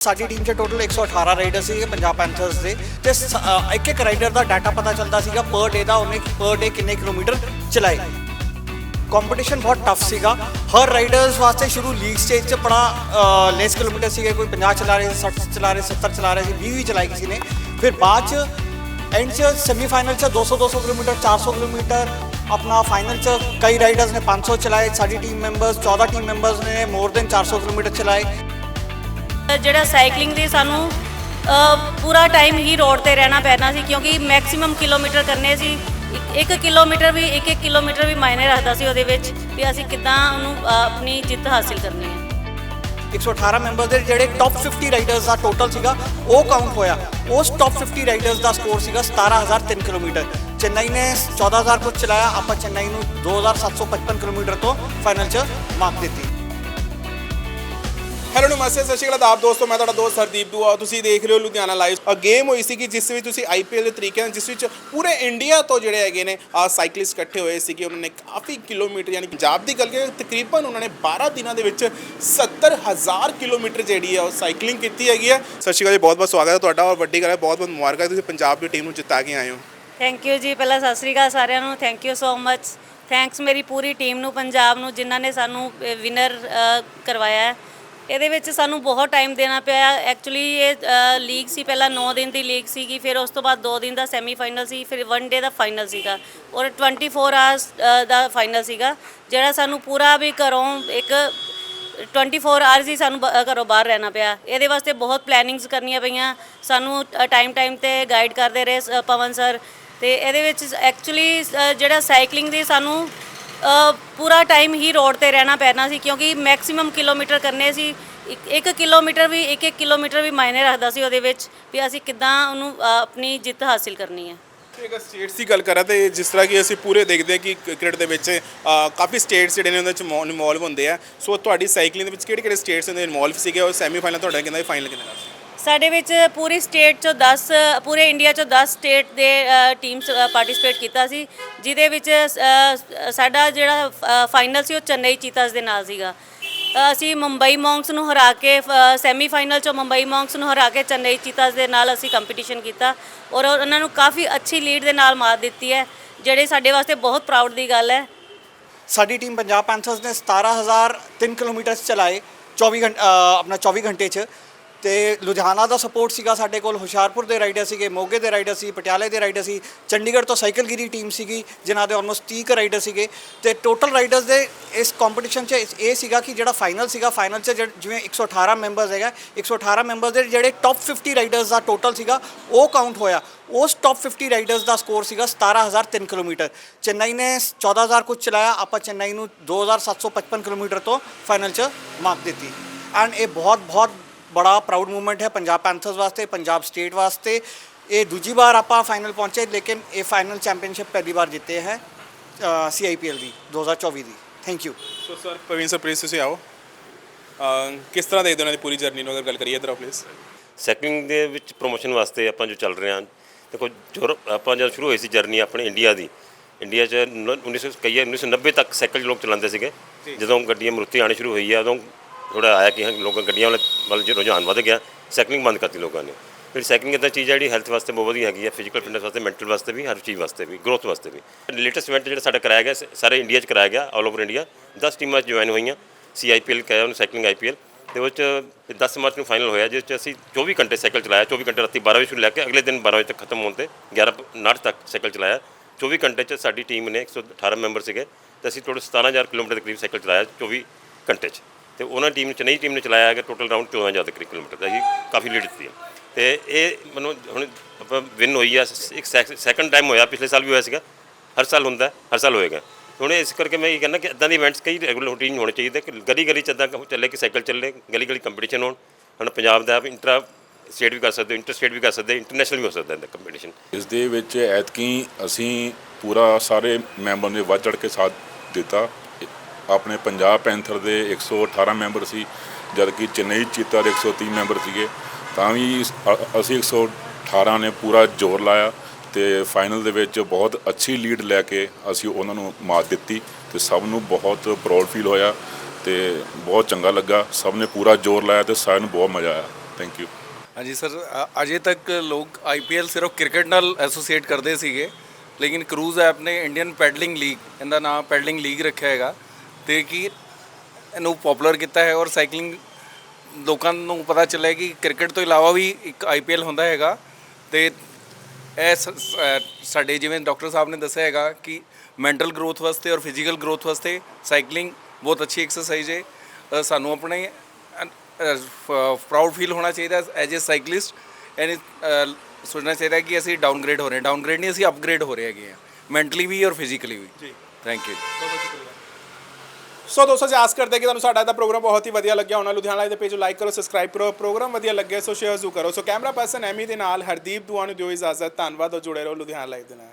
ਸਾਡੀ ਟੀਮ 'ਚ total 118 rider ਸੀਗੇ ਪੰਜਾਬ ਪੈਂਥਰਸ ਦੇ ਤੇ ਸ- ਅ, ਇੱਕ ਇੱਕ ਰਾਈਡਰ ਦਾ ਡਾਟਾ ਪਤਾ ਚੱਲਦਾ ਸੀਗਾ ਪਰ ਡੇ ਦਾ ਉਹਨੇ ਪਰ ਡੇ ਕਿੰਨੇ ਕਿਲੋਮੀਟਰ ਚਲਾਏ। ਕੰਪੀਟੀਸ਼ਨ ਬਹੁਤ ਟਫ ਸੀਗਾ। ਹਰ ਰਾਈਡਰਸ ਵਾਸਤੇ ਸ਼ੁਰੂ ਲੀਗ ਸਟੇਜ 'ਚ ਬੜਾ ਲੈਸ ਕਿਲੋਮੀਟਰ ਸੀਗੇ ਕੋਈ 50 ਚਲਾ ਰਹੇ ਸੀ 60 ਚਲਾ ਰਹੇ 70 ਚਲਾ ਰਹੇ ਸੀ 20 ਵੀ ਚਲਾਈ ਕਿਸੇ ਨੇ। ਫਿਰ ਬਾਅਦ 'ਚ ਐਂਡ 'ਚ ਸੈਮੀਫਾਈਨਲ 'ਚ 200 200 ਕਿਲੋਮੀਟਰ 400 ਕਿਲੋਮੀਟਰ ਆਪਣਾ ਫਾਈਨਲ 'ਚ ਕਈ ਰਾਈਡਰਸ ਨੇ 500 ਚਲਾਏ ਸਾਡੀ ਟੀਮ ਮੈਂਬਰਸ 14 ਟੀਮ ਮੈਂਬਰਸ ਨੇ ਮੋਰ ਦੈਨ 400 ਕਿਲੋਮੀਟਰ ਚਲਾਏ। ਜਿਹੜਾ ਸਾਈਕਲਿੰਗ ਦੀ ਸਾਨੂੰ ਪੂਰਾ ਟਾਈਮ ਹੀ ਰੋਡ ਤੇ ਰਹਿਣਾ ਪੈਣਾ ਸੀ ਕਿਉਂਕਿ ਮੈਕਸਿਮਮ ਕਿਲੋਮੀਟਰ ਕਰਨੇ ਸੀ। ਇੱਕ- ਕਿਲੋਮੀਟਰ ਵੀ ਇੱਕ ਇੱਕ ਕਿਲੋਮੀਟਰ ਵੀ ਮਾਇਨੇ ਰੱਖਦਾ ਸੀ ਉਹਦੇ ਵਿੱਚ ਵੀ ਅਸੀਂ ਕਿੱਦਾਂ ਉਹਨੂੰ ਆਪਣੀ ਜਿੱਤ ਹਾਸਿਲ ਕਰਨੀ ਹੈ। 118 ਮੈਂਬਰ ਦੇ ਜਿਹੜੇ ਟੌਪ 50 ਰਾਈਡਰਸ ਦਾ ਟੋਟਲ ਸੀਗਾ, ਉਹ ਕਾਊਂਟ ਹੋਇਆ। ਉਸ ਟੌਪ 50 ਰਾਈਡਰਸ ਦਾ ਸਕੋਰ ਸੀਗਾ 17003 ਕਿਲੋਮੀਟਰ। ਚੇਨਈ ਨੇ 14000 ਕੁਝ ਚਲਾਇਆ, ਆਪਾਂ ਚੇਨਈ ਨੂੰ 2755 ਕਿਲੋਮੀਟਰ ਤੋਂ ਫਾਈਨਲ 'ਚ ਮਾਰਕ ਦਿੱਤੀ। ਹੈਲੋ ਨਮਸਤੇ, ਸਤਿ ਸ਼੍ਰੀ ਅਕਾਲ ਆਪ ਦੋਸਤੋ, ਮੈਂ ਤੁਹਾਡਾ ਦੋਸਤ ਹਰਦੀਪ ਦੂਆ ਤੁਸੀਂ ਦੇਖ ਰਹੇ ਹੋ ਲੁਧਿਆਣਾ ਲਾਈਵ ਗੇਮ ਹੋਈ ਸੀ ਕਿ ਜਿਸ ਵਿੱਚ ਤੁਸੀਂ ਆਈਪੀਐਲ ਦੇ ਤਰੀਕੇ ਨਾਲ, ਜਿਸ ਵਿੱਚ ਪੂਰੇ ਇੰਡੀਆ ਤੋਂ ਜਿਹੜੇ ਹੈਗੇ ਨੇ ਆ ਸਾਈਕਲਿਸਟ ਇਕੱਠੇ ਹੋਏ ਸੀ ਕਿ ਉਹਨਾਂ ਨੇ ਕਾਫੀ ਕਿਲੋਮੀਟਰ, ਯਾਨੀ ਪੰਜਾਬ ਦੀ ਗੱਲ ਕਰੀਏ, ਤਕਰੀਬਨ ਉਹਨਾਂ ਨੇ 12 ਦਿਨਾਂ ਦੇ ਵਿੱਚ 70000 ਕਿਲੋਮੀਟਰ ਜਿਹੜੀ ਹੈ ਉਹ ਸਾਈਕਲਿੰਗ ਕੀਤੀ ਹੈਗੀ ਹੈ। ਸਤਿ ਸ਼੍ਰੀ ਅਕਾਲ ਜੀ ਬਹੁਤ ਬਹੁਤ ਸਵਾਗਤ ਹੈ ਤੁਹਾਡਾ ਔਰ ਵੱਡੀ ਗੱਲ ਹੈ ਬਹੁਤ ਬਹੁਤ ਮੁਬਾਰਕਾਂ ਤੁਸੀਂ ਪੰਜਾਬ ਦੀ ਟੀਮ ਨੂੰ ਜਿੱਤਾ ਕੇ ਆਏ ਹੋ। ਥੈਂਕ ਯੂ ਜੀ, ਪਹਿਲਾਂ ਸਤਿ ਸ੍ਰੀ ਅਕਾਲ ਸਾਰਿਆਂ ਨੂੰ thank you so much thanks ਮੇਰੀ ਪੂਰੀ ਟੀਮ ਨੂੰ, ਪੰਜਾਬ ਨੂੰ, ਜਿਨ੍ਹਾਂ ਨੇ ਸਾਨੂੰ ਵਿਨਰ ਕਰਵਾਇਆ ਹੈ। ਇਹਦੇ ਵਿੱਚ ਸਾਨੂੰ ਬਹੁਤ ਟਾਈਮ ਦੇਣਾ ਪਿਆ। ਐਕਚੁਅਲੀ ਇਹ ਲੀਗ ਸੀ, ਪਹਿਲਾਂ 9 ਦਿਨ ਦੀ ਲੀਗ ਸੀਗੀ, ਫਿਰ ਉਸ ਤੋਂ ਬਾਅਦ 2 ਦਿਨ ਦਾ ਸੈਮੀਫਾਈਨਲ ਸੀ, ਫਿਰ 1 ਡੇ ਦਾ ਫਾਈਨਲ ਸੀਗਾ। ਔਰ 24 ਆਵਰਸ ਦਾ ਫਾਈਨਲ ਸੀਗਾ, ਜਿਹੜਾ ਸਾਨੂੰ ਪੂਰਾ ਵੀ ਘਰੋਂ ਇੱਕ 24 ਆਵਰਸ ਹੀ ਸਾਨੂੰ ਬ- ਘਰੋਂ ਬਾਹਰ ਰਹਿਣਾ ਪਿਆ। ਇਹਦੇ ਵਾਸਤੇ ਬਹੁਤ ਪਲੈਨਿੰਗਸ ਕਰਨੀਆਂ ਪਈਆਂ। ਸਾਨੂੰ ਟਾਈਮ ਟਾਈਮ ਤੇ ਗਾਈਡ ਕਰਦੇ ਰਹੇ, ਸ- ਪਵਨ ਸਰ ਤੇ ਇਹਦੇ ਵਿੱਚ ਐਕਚੁਅਲੀ ਜਿਹੜਾ ਸਾਈਕਲਿੰਗ ਦੀ ਸਾਨੂੰ ਪੂਰਾ ਟਾਈਮ ਹੀ ਰੋਡ ਤੇ ਰਹਿਣਾ ਪੈਣਾ ਸੀ ਕਿਉਂਕਿ ਮੈਕਸਿਮਮ ਕਿਲੋਮੀਟਰ ਕਰਨੇ ਸੀ। ਇੱਕ- ਇੱਕ ਕਿਲੋਮੀਟਰ ਵੀ, ਇੱਕ ਇੱਕ ਕਿਲੋਮੀਟਰ ਵੀ ਮਾਇਨੇ ਰੱਖਦਾ ਸੀ ਉਹਦੇ ਵਿੱਚ ਵੀ ਅਸੀਂ ਕਿੱਦਾਂ ਉਹਨੂੰ ਆਪਣੀ ਜਿੱਤ ਹਾਸਿਲ ਕਰਨੀ ਹੈ। ਤੇ ਸਟੇਟਸ ਦੀ ਗੱਲ ਕਰਾਂ ਤੇ ਜਿਸ ਤਰ੍ਹਾਂ ਕਿ ਅਸੀਂ ਪੂਰੇ ਦੇਖਦੇ ਹਾਂ ਕਿ ਕ੍ਰਿਕਟ ਦੇ ਵਿੱਚ ਕਾਫੀ ਸਟੇਟਸ ਜਿਹੜੇ ਨੇ ਉਹਦੇ ਵਿੱਚ ਇਨਵੋਲਵ ਹੁੰਦੇ ਆ। ਸੋ ਤੁਹਾਡੀ ਸਾਈਕਲਿੰਗ ਦੇ ਵਿੱਚ ਕਿਹੜੇ ਕਿਹੜੇ ਸਟੇਟਸ ਦੇ ਇਨਵੋਲਵ ਸੀਗੇ ਔਰ ਸੈਮੀਫਾਈਨਲ ਤੁਹਾਡਾ ਕਿੰਨਾ ਫਾਈਨਲ ਕਿੰਨਾ ਸਾਡੇ ਵਿੱਚ ਪੂਰੀ ਸਟੇਟ ਚੋਂ 10 ਪੂਰੇ ਇੰਡੀਆ ਚੋਂ 10 ਸਟੇਟ ਦੇ ਟੀਮਸ ਪਾਰਟਿਸਿਪੇਟ ਕੀਤਾ ਸੀ ਜਿਹਦੇ ਵਿੱਚ ਸਾਡਾ ਜਿਹੜਾ ਫਾਈਨਲ ਸੀ ਉਹ ਚੇਨਈ ਚੀਤਾਸ ਦੇ ਨਾਲ ਸੀਗਾ। ਅ, ਅਸੀਂ ਮੁੰਬਈ ਮੌਂਕਸ ਨੂੰ ਹਰਾ ਕੇ ਸੈਮੀਫਾਈਨਲ ਚੋਂ ਮੁੰਬਈ ਮੌਂਕਸ ਨੂੰ ਹਰਾ ਕੇ ਚੇਨਈ ਚੀਤਾਸ ਦੇ ਨਾਲ ਅਸੀਂ ਕੰਪੀਟੀਸ਼ਨ ਕੀਤਾ ਔਰ ਉਹਨਾਂ ਨੂੰ ਕਾਫੀ ਅੱਛੀ ਲੀਡ ਦੇ ਨਾਲ ਮਾਰ ਦਿੱਤੀ ਹੈ ਜਿਹੜੇ ਸਾਡੇ ਵਾਸਤੇ ਬਹੁਤ ਪ੍ਰਾਊਡ ਦੀ ਗੱਲ ਹੈ। ਸਾਡੀ ਟੀਮ ਪੰਜਾਬ ਪੈਂਥਰਸ ਨੇ 17003 ਕਿਲੋਮੀਟਰ ਚਲਾਏ 24 ਘੰਟੇ ਆਪਣਾ 24 ਘੰਟੇ 'ਚ। ਤੇ ਲੁਧਿਆਣਾ ਦਾ ਸਪੋਰਟ ਸੀਗਾ ਸਾਡੇ ਕੋਲ, ਹੁਸ਼ਿਆਰਪੁਰ ਦੇ ਰਾਈਡਰ ਸੀਗੇ, ਮੋਗੇ ਦੇ ਰਾਈਡਰ ਸੀ, ਪਟਿਆਲੇ ਦੇ ਰਾਈਡਰ ਸੀ, ਚੰਡੀਗੜ੍ਹ ਤੋਂ ਸਾਈਕਲਗਿਰੀ ਟੀਮ ਸੀਗੀ, ਜਿਨ੍ਹਾਂ ਦੇ ਆਲਮੋਸਟ 30 ਕੁ ਰਾਈਡਰ ਸੀਗੇ ਤੇ ਟੋਟਲ ਰਾਈਡਰਸ ਦੇ ਇਸ ਕੰਪੀਟੀਸ਼ਨ 'ਚ ਇਹ ਸੀਗਾ ਕਿ ਜਿਹੜਾ ਫਾਈਨਲ ਸੀਗਾ ਫਾਈਨਲ 'ਚ ਜਿਹੜਾ- ਜਿਵੇਂ 118 ਮੈਂਬਰਸ ਹੈਗਾ 118 ਮੈਂਬਰਸ ਦੇ ਜਿਹੜੇ ਟੌਪ 50 ਰਾਈਡਰਸ ਦਾ ਟੋਟਲ ਸੀਗਾ, ਉਹ ਕਾਊਂਟ ਹੋਇਆ। ਉਸ ਟੌਪ 50 ਰਾਈਡਰਸ ਦਾ ਸਕੋਰ ਸੀਗਾ 17003 ਕਿਲੋਮੀਟਰ। ਚੇਨਈ ਨੇ 14000 ਕੁਝ ਚਲਾਇਆ, ਆਪਾਂ ਚੇਨਈ ਨੂੰ 2755 ਕਿਲੋਮੀਟਰ ਤੋਂ ਫਾਈਨਲ 'ਚ ਮਾਰਕ ਦਿੱਤੀ। ਐਂਡ ਇਹ ਬਹੁਤ ਬਹੁਤ ਬੜਾ ਪ੍ਰਾਊਡ ਮੂਮੈਂਟ ਹੈ ਪੰਜਾਬ ਪੈਂਥਰਸ ਵਾਸਤੇ ਪੰਜਾਬ ਸਟੇਟ ਵਾਸਤੇ। ਇਹ ਦੂਜੀ ਵਾਰ ਆਪਾਂ ਫਾਈਨਲ ਪਹੁੰਚੇ ਲੇਕਿਨ ਇਹ ਫਾਈਨਲ ਚੈਂਪੀਅਨਸ਼ਿਪ ਪਹਿਲੀ ਵਾਰ ਜਿੱਤੇ ਹੈ ਸੀਆਈਪੀਐਲ ਦੀ 2024 ਦੀ। Thank you so sir Parveen sir please ਤੁਸੀਂ ਆਓ। ਕਿਸ ਤਰ੍ਹਾਂ ਦੇਖਦੇ ਹੋ ਉਹਨਾਂ ਦੀ ਪੂਰੀ ਜਰਨੀ ਨੂੰ ਅਗਰ ਗੱਲ ਕਰੀਏ ਇਧਰ ਪਲੀਜ਼ ਸਾਈਕਲਿੰਗ ਦੇ ਵਿੱਚ ਪ੍ਰੋਮੋਸ਼ਨ ਵਾਸਤੇ ਆਪਾਂ ਜੋ ਚੱਲ ਰਹੇ ਹਾਂ ਦੇਖੋ ਜੋ ਆਪਾਂ ਜਦ ਸ਼ੁਰੂ ਹੋਈ ਸੀ ਜਰਨੀ ਆਪਣੇ ਇੰਡੀਆ ਦੀ ਇੰਡੀਆ 'ਚ ਨ- 1900 ਕਈ 1990 ਤੱਕ ਸਾਈਕਲ ਲੋਕ ਚਲਾਉਂਦੇ ਸੀਗੇ। ਜਦੋਂ ਗੱਡੀਆਂ ਮਰੂਤੀ ਆਣੀ ਸ਼ੁਰੂ ਹੋਈ ਆ ਉਦੋਂ ਥੋੜਾ ਆਇਆ ਕਿ ਲੋਕਾਂ ਗੱਡੀਆਂ ਵਾਲੇ ਵੱਲ ਜੋ ਰੁਝਾਨ ਵਧ ਗਿਆ ਸਾਈਕਲਿੰਗ ਬੰਦ ਕਰਤੀ ਲੋਕਾਂ ਨੇ। ਫਿਰ ਸਾਈਕਲਿੰਗ ਇਦਾਂ ਚੀਜ਼ ਹੈ ਜਿਹੜੀ ਹੈਲਥ ਵਾਸਤੇ ਬਹੁਤ ਵਧੀਆ ਹੈਗੀ ਹੈ ਫਿਜ਼ੀਕਲ ਫਿਟਨੈਸ ਵਾਸਤੇ ਮੈਂਟਲ ਵਾਸਤੇ ਵੀ, ਹਰ ਚੀਜ਼ ਵਾਸਤੇ ਵੀ ਗਰੋਥ ਵਾਸਤੇ ਵੀ। ਲੇਟੈਸਟ ਇਵੈਂਟ ਜਿਹੜਾ ਸਾਡਾ ਕਰਾਇਆ ਗਿਆ ਸਾਰੇ ਇੰਡੀਆ 'ਚ ਕਰਾਇਆ ਗਿਆ ਆਲ ਓਵਰ ਇੰਡੀਆ 10 ਟੀਮਾਂ ਜੁਆਇਨ ਹੋਈਆਂ ਸੀਆਈਪੀਐਲ ਕਹਿਆ ਉਹਨੂੰ ਸਾਈਕਲਿੰਗ ਆਈਪੀਐਲ ਤੇ ਉਹ 'ਚ 10 ਮਾਰਚ ਨੂੰ ਫਾਈਨਲ ਹੋਇਆ, ਜਿਸ 'ਚ ਅਸੀਂ 24 ਘੰਟੇ ਸਾਈਕਲ ਚਲਾਇਆ 24 ਘੰਟੇ ਰਾਤੀ 12 ਵਜੇ ਸ਼ੁਰੂ ਲੈ ਕੇ ਅਗਲੇ ਦਿਨ 12 ਵਜੇ ਤੱਕ ਖਤਮ ਹੋਣ ਤੇ 11:59 ਤੱਕ ਸਾਈਕਲ ਚਲਾਇਆ। 24 ਘੰਟੇ 'ਚ ਸਾਡੀ ਟੀਮ ਨੇ 118 ਮੈਂਬਰ ਸੀਗੇ। ਤੇ ਅਸੀਂ ਟੋਟਲ 17000 ਕਿਲੋਮੀਟਰ ਦੇ ਕਰੀਬ ਸਾਈਕਲ ਚਲਾਇਆ 24 ਘੰਟੇ 'ਚ। ਤੇ ਉਹਨਾਂ ਟੀਮ ਚੇਨਈ ਟੀਮ ਨੇ ਚਲਾਇਆ ਹੈਗਾ ਟੋਟਲ ਰਾਊਂਡ 14000 ਦੇ ਕਰੀਬ ਕਿਲੋਮੀਟਰ ਦਾ ਅਸੀਂ ਕਾਫੀ ਲੀਡ ਦਿੱਤੀ ਹੈ ਤੇ ਇਹ ਮੈਨੂੰ ਹੁਣ ਆਪਾਂ ਵਿਨ ਹੋਈ ਆ, ਸ- ਇੱਕ ਸੈਕੰਡ ਟਾਈਮ ਹੋਇਆ, ਪਿਛਲੇ ਸਾਲ ਵੀ ਹੋਇਆ ਸੀਗਾ। ਹਰ ਸਾਲ ਹੁੰਦਾ, ਹਰ ਸਾਲ ਹੋਏਗਾ। ਹੁਣ ਇਸ ਕਰਕੇ ਮੈਂ ਇਹ ਕਹਿੰਦਾ ਕਿ ਇਦਾਂ ਦੇ ਇਵੈਂਟਸ ਕਈ ਰੈਗੂਲਰ ਰੂਟੀਨ ਹੋਣੇ ਚਾਹੀਦੇ ਕਿ ਗਲੀ ਗਲੀ ਚ ਇਦਾਂ ਚੱਲੇ ਕਿ ਸਾਈਕਲ ਚੱਲੇ ਗਲੀ ਗਲੀ ਕੰਪੀਟੀਸ਼ਨ ਹੋਣ। ਹੁਣ ਪੰਜਾਬ ਦਾ ਇੰਟਰਾ ਸਟੇਟ ਵੀ ਕਰ ਸਕਦੇ ਇੰਟਰ ਸਟੇਟ ਵੀ ਕਰ ਸਕਦੇ ਇੰਟਰਨੈਸ਼ਨਲ ਵੀ ਹੋ ਸਕਦਾ ਇਹਦਾ ਕੰਪੀਟੀਸ਼ਨ ਇਸ ਦੇ ਵਿੱਚ ਐਤਕੀ ਅਸੀਂ ਪੂਰਾ ਸਾਰੇ ਮੈਂਬਰ ਨੇ ਵੱਧ ਚੜ ਕੇ ਸਾਥ ਦਿੱਤਾ। ਆਪਣੇ ਪੰਜਾਬ ਪੈਂਥਰ ਦੇ 118 ਮੈਂਬਰ ਸੀ, ਜਦਕਿ ਚੇਨਈ ਚੀਤਾ ਦੇ 130 ਮੈਂਬਰ ਸੀਗੇ। ਤਾਂ ਵੀ ਅ- ਅਸੀਂ 118 ਨੇ ਪੂਰਾ ਜ਼ੋਰ ਲਾਇਆ ਤੇ ਫਾਈਨਲ ਦੇ ਵਿੱਚ ਬਹੁਤ ਅੱਛੀ ਲੀਡ ਲੈ ਕੇ ਅਸੀਂ ਉਹਨਾਂ ਨੂੰ ਮਾਤ ਦਿੱਤੀ ਤੇ ਸਭ ਨੂੰ ਬਹੁਤ ਪ੍ਰਾਊਡ ਫੀਲ ਹੋਇਆ ਤੇ ਬਹੁਤ ਚੰਗਾ ਲੱਗਾ। ਸਭ ਨੇ ਪੂਰਾ ਜ਼ੋਰ ਲਾਇਆ ਤੇ ਸਾਰਿਆਂ ਨੂੰ ਬਹੁਤ ਮਜ਼ਾ ਆਇਆ। ਥੈਂਕ ਯੂ ਹਾਂਜੀ ਸਰ ਅਜੇ ਤੱਕ ਲੋਕ ਆਈਪੀਐਲ ਸਿਰਫ ਕ੍ਰਿਕਟ ਨਾਲ ਐਸੋਸੀਏਟ ਕਰਦੇ ਸੀਗੇ, ਲੇਕਿਨ ਕਰੂਜ਼ ਐਪ ਨੇ ਇੰਡੀਅਨ ਪੈਡਲਿੰਗ ਲੀਗ, ਇਹਦਾ ਨਾਮ ਪੈਡਲਿੰਗ ਲੀਗ ਰੱਖਿਆ ਹੈਗਾ ਤੇ ਕੀ ਇਹਨੂੰ ਪਪੂਲਰ ਕੀਤਾ ਹੈ ਔਰ ਸਾਈਕਲਿੰਗ ਲੋਕਾਂ ਨੂੰ ਪਤਾ ਚੱਲਿਆ ਕਿ ਕ੍ਰਿਕਟ ਤੋਂ ਇਲਾਵਾ ਵੀ ਇੱਕ ਆਈਪੀਐਲ ਹੁੰਦਾ ਹੈਗਾ। ਤੇ ਇਹ ਸਾਡੇ ਜਿਵੇਂ ਡਾਕਟਰ ਸਾਹਿਬ ਨੇ ਦੱਸਿਆ ਹੈਗਾ ਕਿ ਮੈਂਟਲ ਗਰੋਥ ਵਾਸਤੇ ਔਰ ਫਿਜ਼ੀਕਲ ਗਰੋਥ ਵਾਸਤੇ ਸਾਈਕਲਿੰਗ ਬਹੁਤ ਅੱਛੀ ਐਕਸਰਸਾਈਜ਼ ਹੈ ਸਾਨੂੰ ਆਪਣੇ ਪ੍ਰਾਊਡ ਫੀਲ ਹੋਣਾ ਚਾਹੀਦਾ ਐਜ ਅ ਸਾਈਕਲਿਸਟ ਐਂਡ ਸੋਚਣਾ ਚਾਹੀਦਾ ਕਿ ਅਸੀਂ ਡਾਊਨਗ੍ਰੇਡ ਹੋ ਰਹੇ ਹਾਂ। ਡਾਊਨਗ੍ਰੇਡ ਨਹੀਂ ਅਸੀਂ ਅਪਗ੍ਰੇਡ ਹੋ ਰਹੇ ਹੈਗੇ ਆ ਮੈਂਟਲੀ ਵੀ ਔਰ ਫਿਜ਼ੀਕਲੀ ਵੀ। ਜੀ। ਥੈਂਕ ਯੂ ਸੋ ਦੋਸਤੋ ਜੀ ਆਸ ਕਰਦੇ ਕਿ ਤੁਹਾਨੂੰ ਸਾਡਾ ਇਹਦਾ ਪ੍ਰੋਗਰਾਮ ਬਹੁਤ ਹੀ ਵਧੀਆ ਲੱਗਿਆ ਹੋਣਾ। ਲੁਧਿਆਣਾ ਲਾਈਵ ਦੇ ਪੇਜ ਨੂੰ ਲਾਈਕ ਕਰੋ ਸਬਸਕ੍ਰਾਈਬ ਕਰੋ, ਪ੍ਰੋਗਰਾਮ ਵਧੀਆ ਲੱਗਿਆ ਸੋ ਸ਼ੇਅਰ ਜ਼ਰੂਰ ਕਰੋ। ਸੋ ਕੈਮਰਾ ਪਰਸਨ ਐਮੀ ਦੇ ਨਾਲ ਹਰਦੀਪ ਦੁਆ ਨੂੰ ਦਿਓ ਇਜਾਜ਼ਤ। ਧੰਨਵਾਦ ਔਰ ਜੁੜੇ ਰਹੋ ਲੁਧਿਆਣਾ ਲਾਈਵ ਦੇ ਨਾਲ।